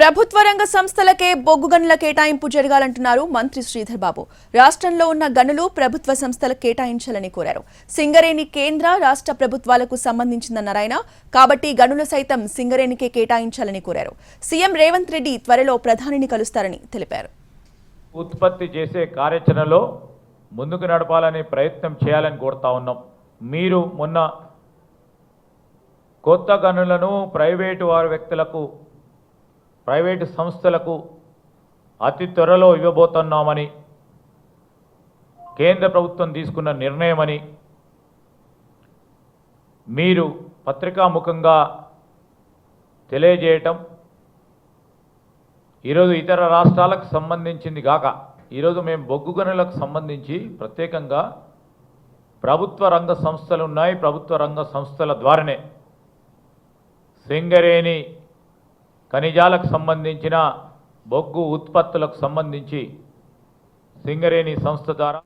ప్రభుత్వ రంగ సంస్థలకే బొగ్గు గనుల కేటాయింపు జరగాలంటున్నారు మంత్రి శ్రీధర్ బాబు. రాష్ట్రంలో ఉన్న గనులు ప్రభుత్వ సంస్థలకు కేటాయించాలని కోరారు. సింగరేణి కేంద్ర రాష్ట్ర ప్రభుత్వాలకు సంబంధించిందన్నారు కాబట్టి గనులు సైతం సింగరేణికే కేటాయించాలని కోరారు. సీఎం రేవంత్ రెడ్డి త్వరలో ప్రధానిని కలుస్తారని తెలిపారు. ఉత్పత్తి చేసే కార్యాచరణలో ముందుకు నడపాలని ప్రయత్నం చేయాలని కోరుతా ఉన్నాం. మీరు మొన్న కొత్త గనులను ప్రైవేటు వారి వ్యక్తులకు ప్రైవేటు సంస్థలకు అతి త్వరలో ఇవ్వబోతున్నామని కేంద్ర ప్రభుత్వం తీసుకున్న నిర్ణయమని మీరు పత్రికాముఖంగా తెలియజేయటం ఈరోజు ఇతర రాష్ట్రాలకు సంబంధించింది కాక ఈరోజు మేము బొగ్గు గనులకు సంబంధించి ప్రత్యేకంగా ప్రభుత్వ రంగ సంస్థలు ఉన్నాయి. ప్రభుత్వ రంగ సంస్థల ద్వారానే సింగరేణి ఖనిజాలకు సంబంధించిన బొగ్గు ఉత్పత్తులకు సంబంధించి సింగరేణి సంస్థ ద్వారా